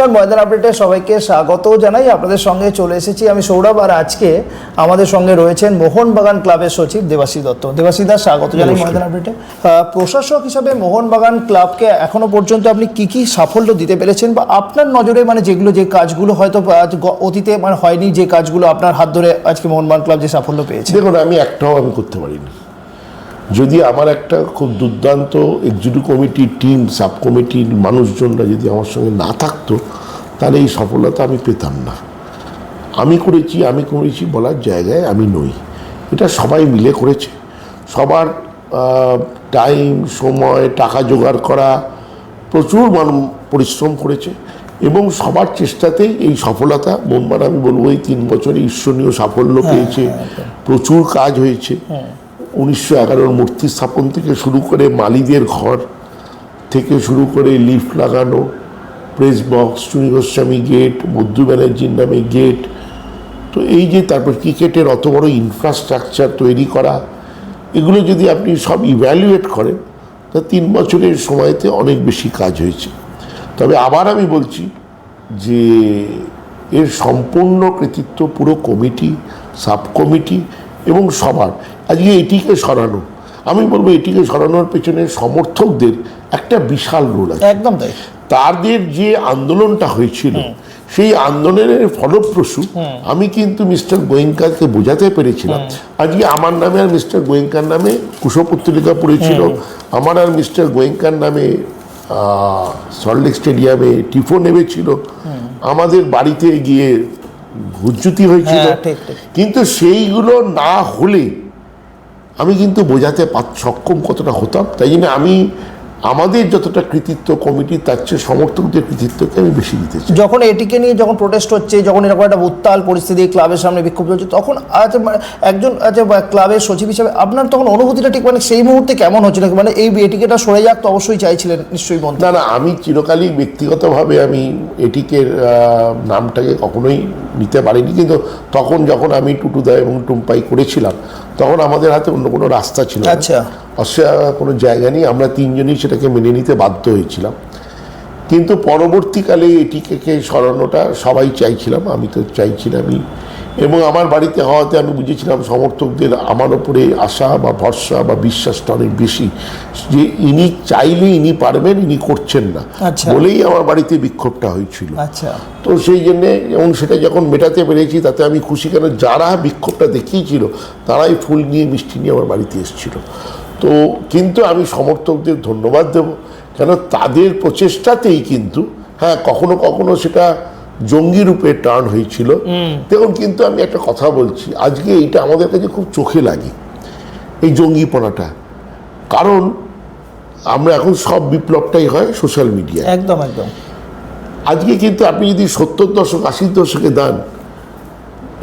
নমস্কার ময়দান আপডেটে সবাইকে স্বাগত জানাই। আপনাদের সঙ্গে চলে এসেছি আমি সৌরভ আর আজকে আমাদের সঙ্গে রয়েছেন মোহনবাগান ক্লাবের সচিব দেবাশী দত্ত। দেবাশী দাস স্বাগত জানাই ময়দান আপডেটে প্রশাসক হিসাবে মোহনবাগান ক্লাবকে এখনও পর্যন্ত আপনি কি কি সাফল্য দিতে পেরেছেন বা আপনার নজরে মানে যেগুলো যে কাজগুলো হয়তো অতীতে মানে হয়নি যে কাজগুলো আপনার হাত ধরে আজকে মোহনবাগান ক্লাব যে সাফল্য পেয়েছে? দেখুন আমি একটাও আমি করতে পারিনি। যদি আমার একটা খুব দুর্দান্ত এক্সিকিউটিভ কমিটি টিম সাব কমিটির মানুষজনরা যদি আমার সঙ্গে না থাকতো তাহলে এই সফলতা আমি পেতাম না। আমি করেছি আমি করেছি বলার জায়গায় আমি নই। এটা সবাই মিলে করেছে। সবার টাইম সময় টাকা জোগাড় করা প্রচুর মানুষ পরিশ্রম করেছে এবং সবার চেষ্টাতেই এই সফলতা বোম্বার আমি বলব এই তিন বছরে ঈশ্বরীয় সাফল্য পেয়েছে প্রচুর কাজ হয়েছে। উনিশশো এগারোর মূর্তি স্থাপন থেকে শুরু করে মালিদের ঘর থেকে শুরু করে লিফট লাগানো, press box, Chuni Goswami gate মধ্য ব্যানার্জির নামে গেট। তো এই যে তারপর ক্রিকেটের অত বড় ইনফ্রাস্ট্রাকচার তৈরি করা, এগুলো যদি আপনি সব ইভ্যালুয়েট করেন, তা তিন বছরের সময়তে অনেক বেশি কাজ হয়েছে। তবে আবার আমি বলছি যে এর সম্পূর্ণ কৃতিত্ব পুরো কমিটি, সাব কমিটি এবং সবার। আজকে এটিকে সরানো। আমি বলব এটিকে সরানোর পেছনে সমর্থকদের একটা বিশাল রোল আছে। একদম তাই। তাদের যে আন্দোলনটা হয়েছিল সেই আন্দোলনের ফলপ্রসূ আমি কিন্তু মিস্টার গোয়েঙ্কাকে বোঝাতে পেরেছিলাম। আজকে আমার নামে আর মিস্টার গোয়েঙ্কার নামে কুশপত্রিকা পড়েছিল। আমার আর মিস্টার গোয়েঙ্কার নামে সল্টলেক স্টেডিয়ামে টিফো নেমেছিল। আমাদের বাড়িতে গিয়ে হুজ্জুতি হয়েছিল হ্যাঁ। কিন্তু সেইগুলো না হলে আমি কিন্তু বোঝাতে পার- সক্ষম কতটা হতাম তাই জন্য আমি আমাদের যতটা কৃতিত্ব কমিটির তার চেয়ে সমর্থকদের কৃতিত্বকে আমি বেশি দিতে চাই। যখন এটিকে নিয়ে যখন প্রোটেস্ট হচ্ছে যখন এরকম একটা উত্তাল পরিস্থিতি ক্লাবের সামনে বিক্ষোভ চলছে তখন আচ্ছা মানে একজন আচ্ছা ক্লাবের সচিব হিসাবে আপনার তখন অনুভূতিটা ঠিক মানে সেই মুহূর্তে কেমন হচ্ছিল মানে এই এটিকেটা সরে যাক তো অবশ্যই চাইছিলেন নিশ্চয়ই মন না না আমি চিরকালই ব্যক্তিগতভাবে আমি এটিকে নামটাকে কখনোই নিতে পারিনি। কিন্তু তখন যখন আমি টুটুদা এবং টুম্পাই করেছিলাম তখন আমাদের হাতে অন্য কোনো রাস্তা ছিল আচ্ছা। অস্ট্রেলিয়া কোনো জায়গা নেই আমরা তিনজনই সেটাকে মেনে নিতে বাধ্য হয়েছিলাম। কিন্তু পরবর্তীকালে এটিকে সরানোটা সবাই চাইছিলাম আমি তো চাইছিলামই। এবং আমার বাড়িতে হওয়াতে আমি বুঝেছিলাম সমর্থকদের আমার ওপরে আশা বা ভরসা বা বিশ্বাসটা অনেক বেশি যে ইনি চাইলে ইনি পারবেন ইনি করছেন না। আচ্ছা। বলেই আমার বাড়িতে বিক্ষোভটা হয়েছিল। আচ্ছা। তো সেই জন্যে এবং সেটা যখন মেটাতে পেরেছি তাতে আমি খুশি কেন? যারা বিক্ষোভটা দেখিয়েছিল তারাই ফুল নিয়ে মিষ্টি নিয়ে আমার বাড়িতে এসেছিল। তো কিন্তু আমি সমর্থকদের ধন্যবাদ দেব। কেন? তাদের প্রচেষ্টাতেই কিন্তু হ্যাঁ কখনো কখনো সেটা জঙ্গি রূপে টার্ন হয়েছিল। দেখুন কিন্তু আমি একটা কথা বলছি আজকে এইটা আমাদের কাছে খুব চোখে লাগে এই জঙ্গিপনাটা। কারণ আমরা এখন সব বিপ্লবটাই হয় সোশ্যাল মিডিয়া একদম একদম। আজকে কিন্তু আপনি যদি সত্তর দশক আশির দশকে দান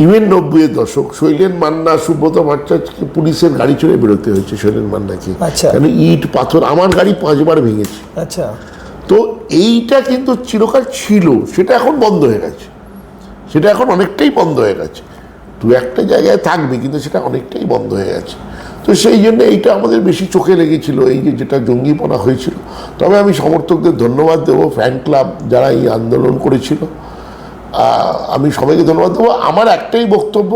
ইভেন নব্বইয়ের দশক শৈলেন মান্না সুব্রত ভট্টাচার্যকে পুলিশের গাড়ি চড়ে বেরোতে হয়েছে শৈলেন মান্নাকে। আচ্ছা। কেন ইট পাথর আমার গাড়ি পাঁচবার ভেঙেছে। আচ্ছা। তো এইটা কিন্তু চিরকাল ছিল, সেটা এখন বন্ধ হয়ে গেছে। সেটা এখন অনেকটাই বন্ধ হয়ে গেছে। দু একটা জায়গায় থাকবে, কিন্তু সেটা অনেকটাই বন্ধ হয়ে গেছে। তো সেই জন্য এইটা আমাদের বেশি চোখে লেগেছিল, এই যে যেটা জঙ্গিপনা হয়েছিল। তবে আমি সমর্থকদের ধন্যবাদ দেবো ফ্যান ক্লাব যারা এই আন্দোলন করেছিল। আমি সবাইকে ধন্যবাদ দেবো। আমার একটাই বক্তব্য,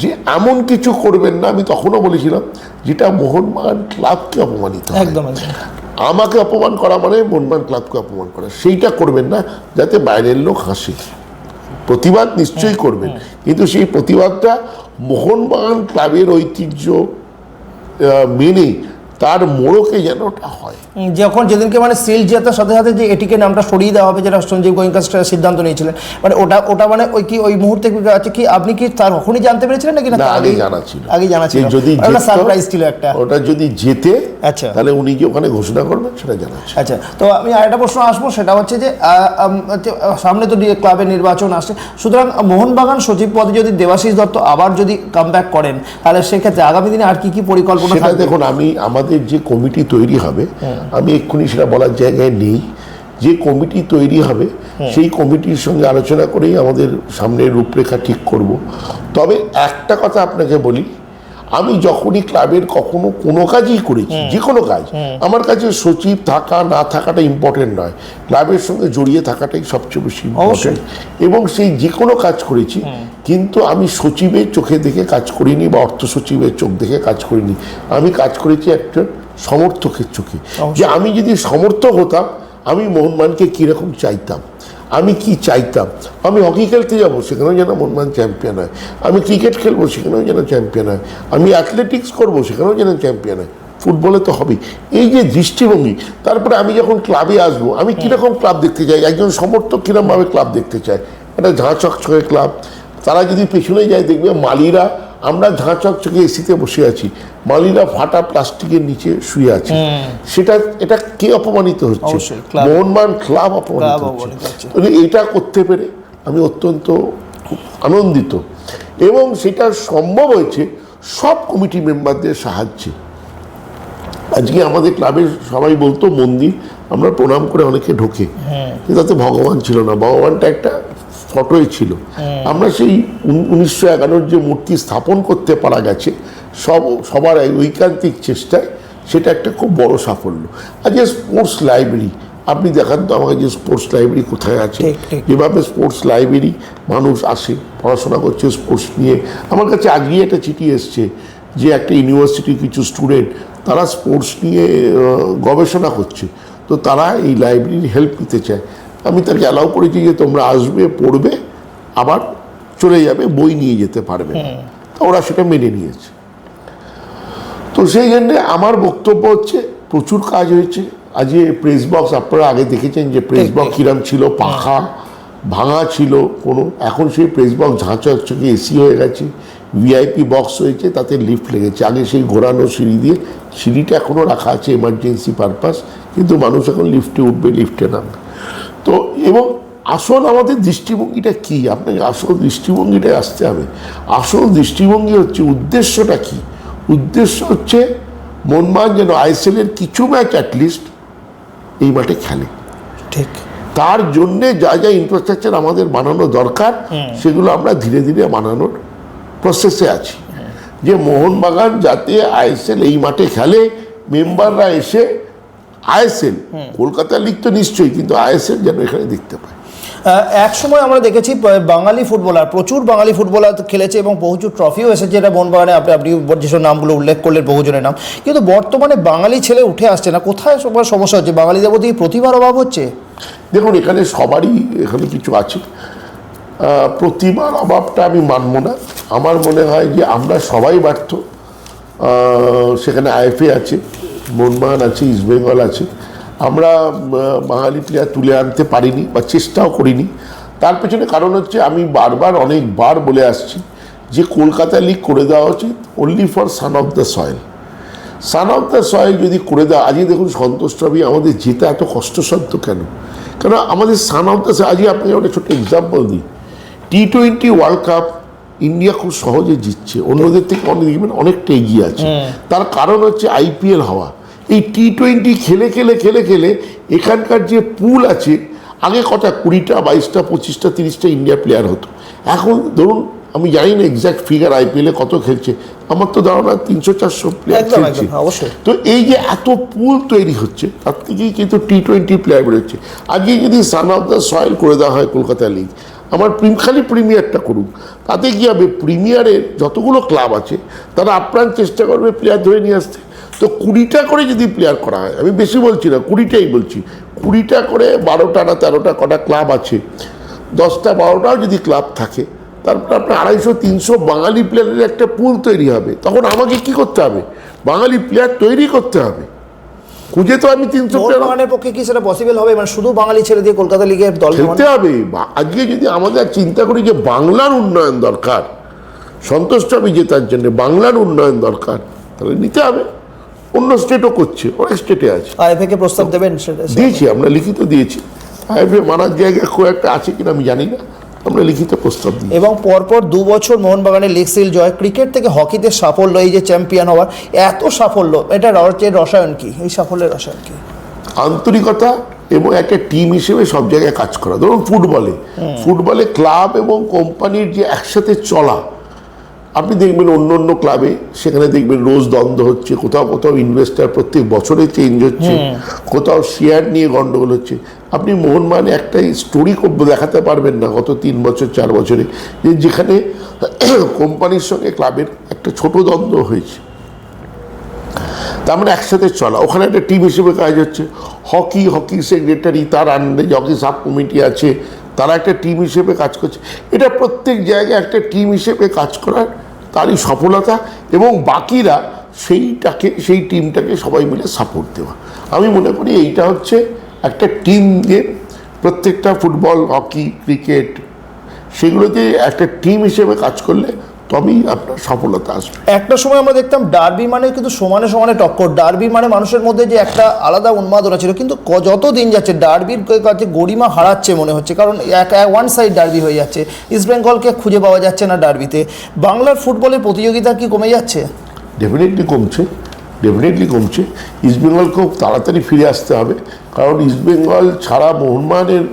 যে এমন কিছু করবেন না, আমি তখনও বলেছিলাম, যেটা মোহনবাগান ক্লাবকে অপমানিত আমাকে অপমান করা মানে মনমান ক্লাবকে অপমান করা। সেইটা করবেন না যাতে বাইরের লোক হাসে। প্রতিবাদ নিশ্চয়ই করবেন। কিন্তু সেই প্রতিবাদটা মোহনবাগান ক্লাবের ঐতিহ্য মেনে তার মোড়কে যেন ওটা হয়। যখন যেদিনকে মানে সিল জেতার সাথে সাথে যে এটিকে নামটা সরিয়ে দেওয়া হবে যেটা সঞ্জীব গোয়েঙ্কা সিদ্ধান্ত নিয়েছিলেন মানে ওটা ওটা মানে ওই কি ওই মুহূর্তে আছে কি আপনি কি তার তখনই জানতে পেরেছিলেন নাকি না? আগে জানা ছিল। আগে জানা ছিল। যদি সারপ্রাইজ ছিল একটা। ওটা যদি জেতে আচ্ছা। তাহলে উনি কি ওখানে ঘোষণা করবেন সেটা জানা আচ্ছা তো আমি আরেকটা প্রশ্ন আসব সেটা হচ্ছে যে সামনে তো ক্লাবের নির্বাচন আসছে। সুতরাং মোহনবাগান সচিব পদে যদি দেবাশিস দত্ত আবার যদি কাম করেন তাহলে সেক্ষেত্রে আগামী দিনে আর কি কি পরিকল্পনা দেখুন আমি আমাদের যে কমিটি তৈরি হবে আমি এক্ষুনি সেটা বলার জায়গায় নেই। যে কমিটি তৈরি হবে সেই কমিটির সঙ্গে আলোচনা করেই আমাদের সামনের রূপরেখা ঠিক করব। তবে একটা কথা আপনাকে বলি আমি যখনই ক্লাবের কখনো কোনো কাজই করেছি যে কোনো কাজ আমার কাছে সচিব থাকা না থাকাটা ইম্পর্টেন্ট নয়। ক্লাবের সঙ্গে জড়িয়ে থাকাটাই সবচেয়ে বেশি ইম্পর্টেন্ট এবং সেই যে কোনো কাজ করেছি কিন্তু আমি সচিবের চোখে দেখে কাজ করিনি বা অর্থ সচিবের চোখ দেখে কাজ করিনি। আমি কাজ করেছি একটা সমর্থকের চোখে। যে আমি যদি সমর্থক হতাম আমি মোহনবানকে কীরকম চাইতাম? আমি কি চাইতাম? আমি হকি খেলতে যাব সেখানেও যেন মোহনবাগান চ্যাম্পিয়ন হয়। আমি ক্রিকেট খেলব সেখানেও যেন চ্যাম্পিয়ন হয়। আমি অ্যাথলেটিক্স করব সেখানেও যেন চ্যাম্পিয়ন হয়। ফুটবলে তো হবেই। এই যে দৃষ্টিভঙ্গি তারপরে আমি যখন ক্লাবে আসব আমি কীরকম ক্লাব দেখতে চাই? একজন সমর্থক কীরকমভাবে ক্লাব দেখতে চায়? একটা ঝাঁ চকচকে ক্লাব তারা যদি পেছনে যায় দেখবে মালিরা আমরা ঝাঁ চকচকে এসিতে বসে আছি মালিরা ফাটা প্লাস্টিকের নিচে শুয়ে আছে। সেটা এটা কে অপমানিত হচ্ছে। মোহনবাগান ক্লাব অপমানিত হচ্ছে। তো এটা করতে পেরে আমি অত্যন্ত আনন্দিত। এবং সেটা সম্ভব হয়েছে সব কমিটি মেম্বারদের সাহায্যে। আজকে আমাদের ক্লাবের সবাই বলতো মন্দির আমরা প্রণাম করে অনেকে ঢোকে। তাতে ভগবান ছিল না। ভগবানটা একটা ফটোই ছিল। আমরা সেই উনিশশো এগারোর যে মূর্তি স্থাপন করতে পারা গেছে সব সবার ঐকান্তিক চেষ্টায় সেটা একটা খুব বড় সাফল্য। আর যে স্পোর্টস লাইব্রেরি আপনি দেখান তো আমাকে যে স্পোর্টস লাইব্রেরি কোথায় আছে। যেভাবে স্পোর্টস লাইব্রেরি মানুষ আসে পড়াশোনা করছে স্পোর্টস নিয়ে। আমার কাছে আজকে একটা চিঠি এসছে যে একটা ইউনিভার্সিটির কিছু স্টুডেন্ট তারা স্পোর্টস নিয়ে গবেষণা করছে। তো তারা এই লাইব্রেরির হেল্প নিতে চায়। আমি তাকে অ্যালাউ করেছি যে তোমরা আসবে পড়বে আবার চলে যাবে বই নিয়ে যেতে পারবে। তা ওরা সেটা মেনে নিয়েছে। তো সেই জন্যে আমার বক্তব্য হচ্ছে প্রচুর কাজ হয়েছে। আজকে প্রেস বক্স আপনারা আগে দেখেছেন যে প্রেস বক্স। কিরাম ছিল পাখা ভাঙা ছিল কোনো এখন সেই প্রেস বক্স ঝাঁচা চকে এসি হয়ে গেছে ভিআইপি বক্স হয়েছে তাতে লিফট লেগেছে। আগে সেই ঘোরানো সিঁড়ি দিয়ে সিঁড়িটা এখনও রাখা আছে এমার্জেন্সি পারপাস কিন্তু মানুষ এখন লিফটে উঠবে লিফটে নামবে। তো এবং আসল আমাদের দৃষ্টিভঙ্গিটা কি? আপনাকে আসল দৃষ্টিভঙ্গিটায় আসতে হবে। আসল দৃষ্টিভঙ্গি হচ্ছে উদ্দেশ্যটা কি? উদ্দেশ্য হচ্ছে মনমান যেন আইএসএলের কিছু ম্যাচ অ্যাটলিস্ট এই মাঠে খেলে। ঠিক। তার জন্যে যা যা ইনফ্রাস্ট্রাকচার আমাদের বানানো দরকার সেগুলো আমরা ধীরে ধীরে বানানোর প্রসেসে আছি। যে মোহনবাগান যাতে আইএসএল এই মাঠে খেলে মেম্বাররা এসে আইএসএল কলকাতা লিগ তো নিশ্চয়ই কিন্তু আইএসএল যেন এখানে দেখতে পায়। এক সময় আমরা দেখেছি বাঙালি ফুটবলার প্রচুর বাঙালি ফুটবলার খেলেছে এবং প্রচুর ট্রফিও এসেছে এটা বনবাগানে আপনি আপনি যেসব নামগুলো উল্লেখ করলেন বহুজনের নাম। কিন্তু বর্তমানে বাঙালি ছেলে উঠে আসছে না। কোথায় সবার সমস্যা হচ্ছে? বাঙালিদের কি প্রতিভার অভাব হচ্ছে? দেখুন এখানে সবারই এখানে কিছু আছে। প্রতিভার অভাবটা আমি মানব না। আমার মনে হয় যে আমরা সবাই ব্যর্থ। সেখানে আইএফএ আছে। মোহনবাগান আছে ইস্টবেঙ্গল আছে। আমরা বাঙালি প্লেয়ার তুলে আনতে পারিনি বা চেষ্টাও করিনি। তার পেছনে কারণ হচ্ছে আমি বারবার অনেকবার বলে আসছি যে কলকাতা লিগ করে দেওয়া উচিত only for son of the soil son of the soil যদি করে দেওয়া আজকে দেখুন সন্তোষ ট্রফি আমাদের যেতে এত কষ্টসাধ্য কেন? কেন আমাদের সান অফ দ্য আজকে আপনাকে একটা ছোট্ট এক্সাম্পল দিই। T twenty world cup India খুব সহজে জিতছে। অন্যদের থেকে অনেক দেখবেন অনেকটা এগিয়ে আছে। তার কারণ হচ্ছে আইপিএল হওয়া। এই টি টোয়েন্টি খেলে খেলে খেলে খেলে এখানকার যে পুল আছে আগে কটা কুড়িটা বাইশটা পঁচিশটা তিরিশটা ইন্ডিয়া প্লেয়ার হতো। এখন ধরুন আমি জানি না এক্সাক্ট ফিগার আইপিএলে কত খেলছে আমার তো ধারণা তিনশো চারশো প্লেয়ার খেলছে। তো এই যে এত পুল তৈরি হচ্ছে তার থেকেই কিন্তু টি টোয়েন্টি প্লেয়ার বেরোচ্ছে। আজকে যদি সান অফ দ্য সয়েল করে দেওয়া হয় কলকাতা লিগ আমার প্রিম খালি প্রিমিয়ারটা করুক তাতে কী হবে? প্রিমিয়ারের যতগুলো ক্লাব আছে তারা আপ্রাণ চেষ্টা করবে প্লেয়ার ধরে নিয়ে আসতে। তো কুড়িটা করে যদি প্লেয়ার করা হয় আমি বেশি বলছি না কুড়িটাই বলছি। কুড়িটা করে বারোটা না তেরোটা কটা ক্লাব আছে দশটা বারোটাও যদি ক্লাব থাকে তারপর আপনার আড়াইশো তিনশো বাঙালি প্লেয়ারের একটা পুল তৈরি হবে। তখন আমাকে কি করতে হবে? বাঙালি প্লেয়ার তৈরি করতে হবে। খুঁজে তো আমি তিনশো প্লেয়ার মোহনবাগানের পক্ষে কি সেটা পসিবল হবে? মানে শুধু বাঙালি ছেড়ে দিয়ে কলকাতা লিগের দল খেলতে হবে। বা- আজকে যদি আমাদের চিন্তা করি যে বাংলার উন্নয়ন দরকার সন্তুষ্ট আমি জেতার জন্য বাংলার উন্নয়ন দরকার তাহলে নিতে হবে। অন্য স্টেটও করছে অনেক স্টেটে আছে। আইএফএ কে প্রস্তাব দেবেন সেটা দিয়েছি আমরা লিখিত দিয়েছি। আইএফএ মানার জায়গা খুব একটা আছে কিনা আমি জানি না আমরা লিখিত প্রস্তাব দিই এবং পরপর দু বছর মোহনবাগানের লিগ সিল জয়। ক্রিকেট থেকে হকিতে সাফল্য এই যে চ্যাম্পিয়ন হওয়ার এত সাফল্য এটা রচের রসায়ন কি? এই সাফল্যের রসায়ন কি? আন্তরিকতা এবং একটা টিম হিসেবে সব জায়গায় কাজ করা। ধরুন ফুটবলে ফুটবলে ক্লাব এবং কোম্পানির যে একসাথে চলা আপনি দেখবেন অন্য অন্য ক্লাবে সেখানে দেখবেন রোজ দ্বন্দ্ব হচ্ছে কোথাও কোথাও ইনভেস্টার প্রত্যেক বছরে চেঞ্জ হচ্ছে কোথাও শেয়ার নিয়ে গন্ডগোল হচ্ছে। আপনি মোহনবাগানে একটাই স্টোরি দেখাতে পারবেন না গত তিন বছর চার বছরে যে যেখানে কোম্পানির সঙ্গে ক্লাবের একটা ছোট দ্বন্দ্ব হয়েছে। তার মানে একসাথে চলা। ওখানে একটা টিম হিসেবে কাজ হচ্ছে। হকি হকি সেক্রেটারি তার আন্ডারে হকি সাব কমিটি আছে তারা একটা টিম হিসেবে কাজ করছে। এটা প্রত্যেক জায়গায় একটা টিম হিসেবে কাজ করার তারই সফলতা এবং বাকিরা সেইটাকে, সেই টিমটাকে সবাই মিলে সাপোর্ট দেওয়া। আমি মনে করি এইটা হচ্ছে একটা টিম যে প্রত্যেকটা ফুটবল হকি ক্রিকেট সেগুলোতে একটা টিম হিসেবে কাজ করলে তবেই আপনার সফলতা আসবে। একটা সময় আমরা দেখতাম ডার্বি মানে কিন্তু সমানে সমানে টক্কর। ডার্বি মানে মানুষের মধ্যে যে একটা আলাদা উন্মাদনা ছিল। কিন্তু যত দিন যাচ্ছে ডার্বির কাছে গরিমা হারাচ্ছে মনে হচ্ছে। কারণ এক ওয়ান সাইড ডার্বি হয়ে যাচ্ছে। ইস্ট বেঙ্গলকে খুঁজে পাওয়া যাচ্ছে না ডার্বিতে। বাংলার ফুটবলের প্রতিযোগিতা কি কমে যাচ্ছে? ডেফিনেটলি কমছে। ডেফিনেটলি কমছে। ইস্টবেঙ্গল খুব তাড়াতাড়ি ফিরে আসতে হবে। কারণ ইস্টবেঙ্গল ছাড়া মোহনবাগানের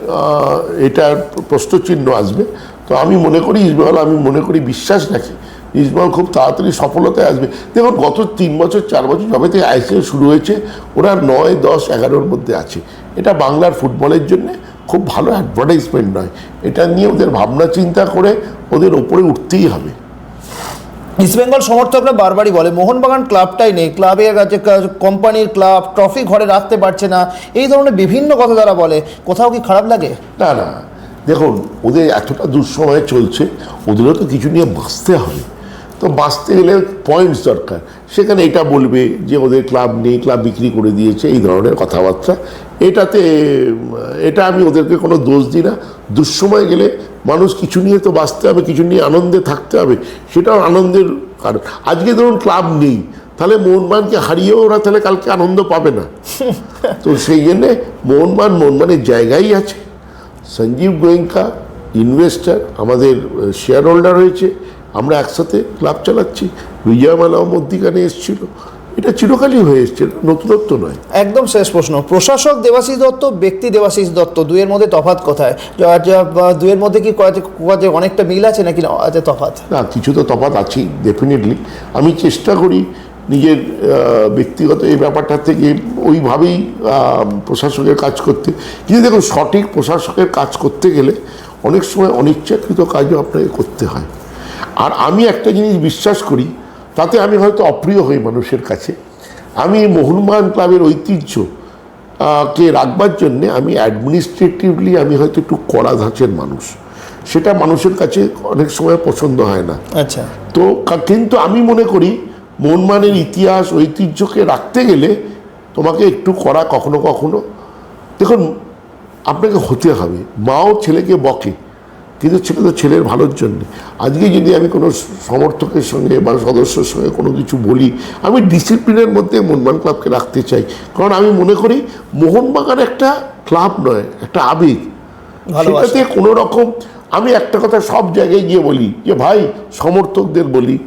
এটার প্রশ্নচিহ্ন আসবে। তো আমি মনে করি ইস্টবেঙ্গল আমি মনে করি বিশ্বাস রাখি। ইস্টবেঙ্গল খুব তাড়াতাড়ি সফলতায় আসবে। দেখুন গত তিন বছর চার বছর যবে থেকে আইসিএল শুরু হয়েছে ওরা নয় দশ এগারোর মধ্যে আছে। এটা বাংলার ফুটবলের জন্যে খুব ভালো অ্যাডভার্টাইজমেন্ট নয়। এটা নিয়ে ওদের ভাবনা চিন্তা করে ওদের ওপরে উঠতেই হবে। ইস্টবেঙ্গল সমর্থকরা বারবারই বলে মোহনবাগান ক্লাবটাই নেই। ক্লাবের কাছে কোম্পানির ক্লাব ট্রফি ঘরে রাখতে পারছে না। এই ধরনের বিভিন্ন কথা তারা বলে। কোথাও কি খারাপ লাগে? না না দেখুন ওদের এতটা দুঃসময় চলছে ওদেরও তো কিছু নিয়ে বাঁচতে হবে। তো বাঁচতে গেলে পয়েন্টস দরকার। সেখানে এটা বলবে যে ওদের ক্লাব নেই ক্লাব বিক্রি করে দিয়েছে এই ধরনের কথাবার্তা। এটাতে এটা আমি ওদেরকে কোনো দোষ দিই না। দুঃসময় গেলে মানুষ কিছু নিয়ে তো বাঁচতে হবে কিছু নিয়ে আনন্দে থাকতে হবে সেটাও আনন্দের কারণ। আজকে ধরুন ক্লাব নেই তাহলে মোহনবানকে হারিয়েও ওরা তাহলে কালকে আনন্দ পাবে না। তো সেই জন্যে মোহনবান মোহনবানের জায়গায় আছে। সঞ্জীব গোয়েঙ্কা ইনভেস্টার আমাদের শেয়ার হোল্ডার হয়েছে। আমরা একসাথে ক্লাব চালাচ্ছি। বিজয়মালাও মধ্যিখানে এসেছিল। এটা চিরকালই হয়ে এসছে নতুনত্ব নয়। একদম শেষ প্রশ্ন। প্রশাসক দেবাশিস দত্ত ব্যক্তি দেবাশিস দত্ত দুয়ের মধ্যে তফাৎ কোথায়? দুয়ের মধ্যে কি অনেকটা মিল আছে নাকি আছে তফাৎ? না কিছু তো তফাৎ আছেই ডেফিনেটলি আমি চেষ্টা করি নিজের ব্যক্তিগত এই ব্যাপারটা থেকে ওইভাবেই প্রশাসকের কাজ করতে। কিন্তু দেখুন সঠিক প্রশাসকের কাজ করতে গেলে অনেক সময় অনিচ্ছাকৃত কাজও আপনাকে করতে হয়। আর আমি একটা জিনিস বিশ্বাস করি তাতে আমি হয়তো অপ্রিয় হই মানুষের কাছে। আমি মোহনবাগান ক্লাবের ঐতিহ্য কে রাখবার জন্যে আমি অ্যাডমিনিস্ট্রেটিভলি আমি হয়তো একটু কড়া ধাঁচের মানুষ। সেটা মানুষের কাছে অনেক সময় পছন্দ হয় না। আচ্ছা। তো কিন্তু আমি মনে করি মনমানের ইতিহাস ঐতিহ্যকে রাখতে গেলে তোমাকে একটু করা কখনো কখনো। দেখুন আপনাকে হতে হবে। মাও ছেলেকে বকে কিন্তু ছেলে তো ছেলের ভালোর জন্য। আজকে যদি আমি কোনো সমর্থকের সঙ্গে বা সদস্যের সঙ্গে কোনো কিছু বলি আমি ডিসিপ্লিনের মধ্যে মোহনবাগান ক্লাবকে রাখতে চাই। কারণ আমি মনে করি মোহনবাগান একটা ক্লাব নয় একটা আবেগ। সেটাতে কোনো রকম আমি একটা কথা সব জায়গায় গিয়ে বলি যে ভাই সমর্থকদের বলি।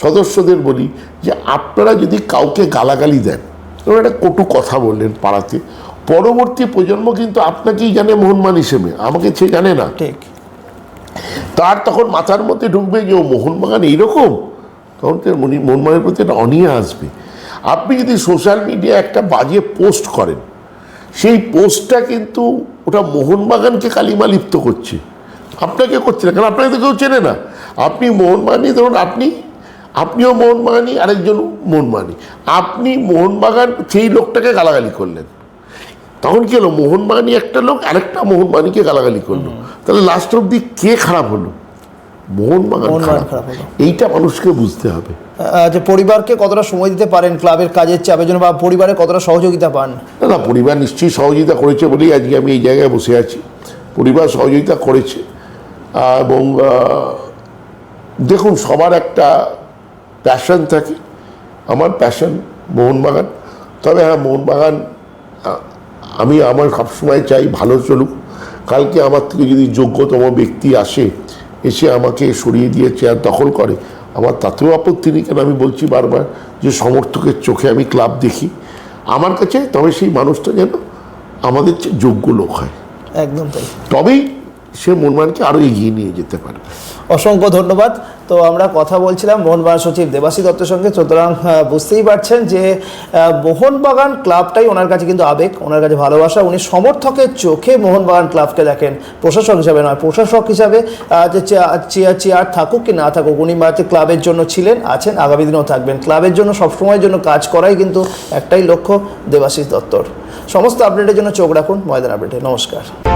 সদস্যদের বলি যে আপনারা যদি কাউকে গালাগালি দেন ধরুন একটা কটু কথা বললেন পাড়াতে পরবর্তী প্রজন্ম কিন্তু আপনাকেই জানে মোহনমান হিসেবে আমাকে সে জানে না। ঠিক। তার তখন মাথার মধ্যে ঢুকবে যে ও মোহনবাগান এইরকম তখন তার মনি- মোহনবাগানের প্রতি একটা অনীহা আসবে। আপনি যদি সোশ্যাল মিডিয়া একটা বাজে পোস্ট করেন সেই পোস্টটা কিন্তু ওটা মোহনবাগানকে কালিমা লিপ্ত করছে। আপনাকে করছে না কারণ আপনাকে তো কেউ চেনে না। আপনি মোহনবাগানই ধরুন আপনি আপনিও মোহনবাগানই আরেকজন মোহনবাগানই। আপনি মোহনবাগান সেই লোকটাকে গালাগালি করলেন। তখন কি হলো? মোহনবাগানি একটা লোক আরেকটা মোহনবাগানিকে গালাগালি করল। তাহলে লাস্ট অব্দি কে খারাপ হলো? মোহনবাগান মোহনবাগান খারাপ। এইটা মানুষকে বুঝতে হবে। যে পরিবারকে কতটা সময় দিতে পারেন ক্লাবের কাজের চাপের জন্য বা পরিবারে কতটা সহযোগিতা পান? না না পরিবার নিশ্চয়ই সহযোগিতা করেছে বলেই আজকে আমি এই জায়গায় বসে আছি। পরিবার সহযোগিতা করেছে। এবং দেখুন সবার একটা প্যাশন থাকে। আমার প্যাশন মোহনবাগান। তবে হ্যাঁ মোহনবাগান আমি আমার সবসময় চাই ভালো চলুক। কালকে আমার থেকে যদি যোগ্যতম ব্যক্তি আসে এসে আমাকে সরিয়ে দিয়ে চেয়ার দখল করে আমার তাতেও আপত্তি নেই। কেন আমি বলছি বারবার যে সমর্থকের চোখে আমি ক্লাব দেখি। আমার কাছে তবে সেই মানুষটা যেন আমাদের যোগ্য লোক হয়। একদম তাই। তবেই সে মনমানকে আরও এগিয়ে নিয়ে যেতে পারবে। অসংখ্য ধন্যবাদ। তো আমরা কথা বলছিলাম মোহনবাগান সচিব দেবাশী দত্তের সঙ্গে। সুতরাং বুঝতেই পারছেন যে মোহনবাগান ক্লাবটাই ওনার কাছে কিন্তু আবেগ, ওনার কাছে ভালোবাসা। উনি সমর্থকের চোখে মোহনবাগান ক্লাবকে দেখেন। প্রশাসক হিসাবে নয়, প্রশাসক হিসাবে যে চেয়া- চেয়ার চেয়ার থাকুক কি না থাকুক, উনি মাত্র ক্লাবের জন্য ছিলেন, আছেন, আগামী দিনেও থাকবেন। ক্লাবের জন্য, সবসময়ের জন্য কাজ করাই কিন্তু একটাই লক্ষ্য দেবাশিস দত্তর। সমস্ত আপডেটের জন্য চোখ রাখুন, ময়দান আপডেটে। নমস্কার।